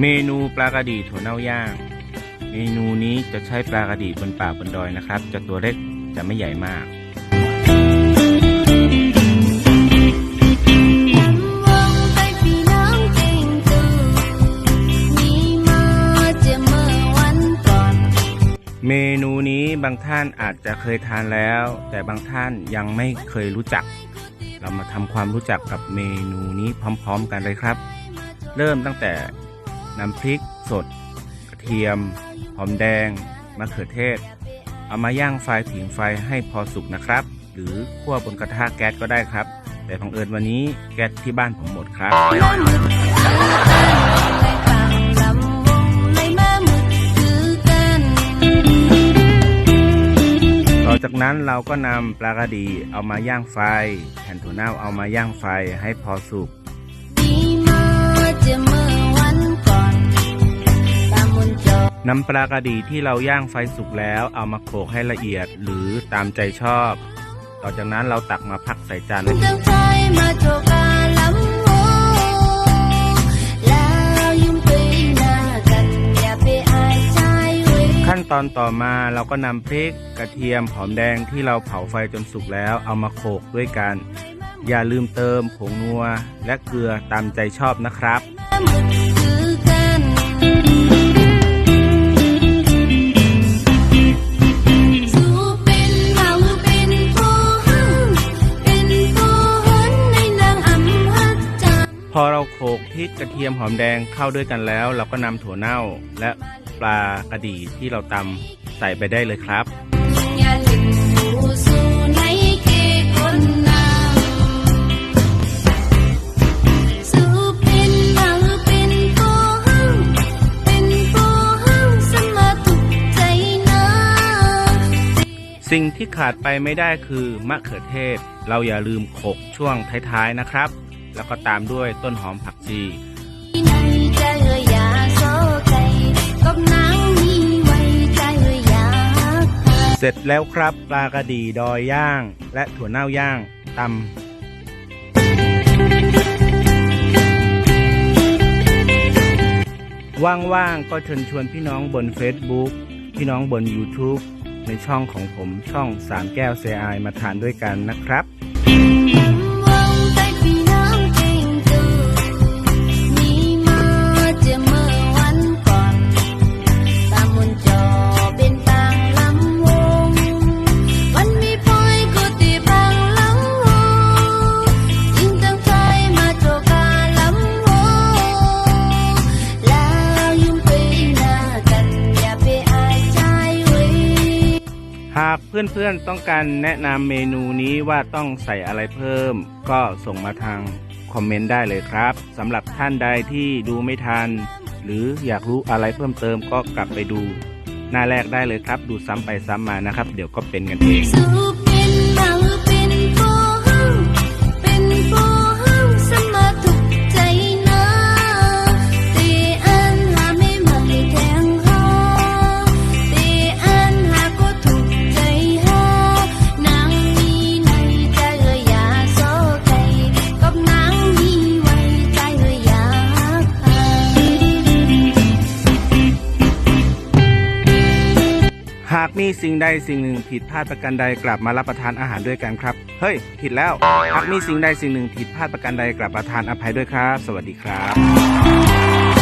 เมนูปลากระดีถั่วเน่าย่าง เมนูนี้จะใช้ปลากระดีบนป่าบนดอยนะครับ จะตัวเล็กจะไม่ใหญ่มากเก่งตูมีมาเจอเมื่อวันก่อนเมนูนี้บางท่านอาจจะเคยทานแล้ว แต่บางท่านยังไม่เคยรู้จัก เรามาทำความรู้จักกับเมนูนี้พร้อม ๆ กันเลยครับ เริ่มตั้งแต่ น้ำพริกสด กระเทียม หอมแดง มะเขือเทศ เอามาย่างไฟผิงไฟให้พอสุกนะครับ หรือคั่วบนกระทะแก๊สก็ได้ครับ แต่บังเอิญวันนี้แก๊สที่บ้านผมหมดครับหลยต่างลำวงเลยมามึกคือกันต่อจากนั้นเราก็นำปลากระดีเอามาย่างไฟแผ่นถั่วเน่าเอามาย่างไฟให้พอสุก นำปลากระดีที่เราย่างไฟสุกแล้วเอามาโขลกให้ละเอียดหรือตามใจชอบ ต่อจากนั้นเราตักมาพักใส่จานขั้นตอนต่อมาเราก็นำพริกกระเทียมหอมแดงที่เราเผาไฟจนสุกแล้วเอามาโขลกด้วยกัน อย่าลืมเติมผงนัวและเกลือตามใจชอบนะครับ พอเราโขลกพริกกระเทียมหอมแดงเข้าด้วยกันแล้ว เราก็นำถั่วเน่าและปลากระดีที่เราตำใส่ไปได้เลยครับ สิ่งที่ขาดไปไม่ได้คือมะเขือเทศ เราอย่าลืมโขลกช่วงท้ายๆนะครับ แล้วก็ตามด้วยต้นหอมผักชีเสร็จแล้วครับปลากระดีดอยย่าง และถั่วเน่าย่างตำว่างๆ ก็เชิญชวนพี่น้องบน Facebook พี่น้องบน YouTube ในช่องของผมช่องสามแก้วเซไอมาทานด้วยกันนะครับากเพื่อนๆต้องการแนะนำเมนูนี้ว่าต้องใส่อะไรเพิ่ม ก็ส่งมาทางคอมเมนต์ได้เลยครับสำหรับท่านใดที่ดูไม่ทัน หรืออยากรู้อะไรเพิ่มเติมก็กลับไปดู หน้าแรกได้เลยครับ ดูซ้ำไปซ้ำมานะครับ เดี๋ยวก็เป็นกันเองากมีสิ่งใดสิ่งหนึ่งผิดพลาดประการใดกลับมารับประทานอาหารด้วยกันครับ เฮ้ย ผิดแล้วหากมีสิ่งใดสิ่งหนึ่งผิดพลาดประการใดกลับมาทานอภัยด้วยครับ สวัสดีครับ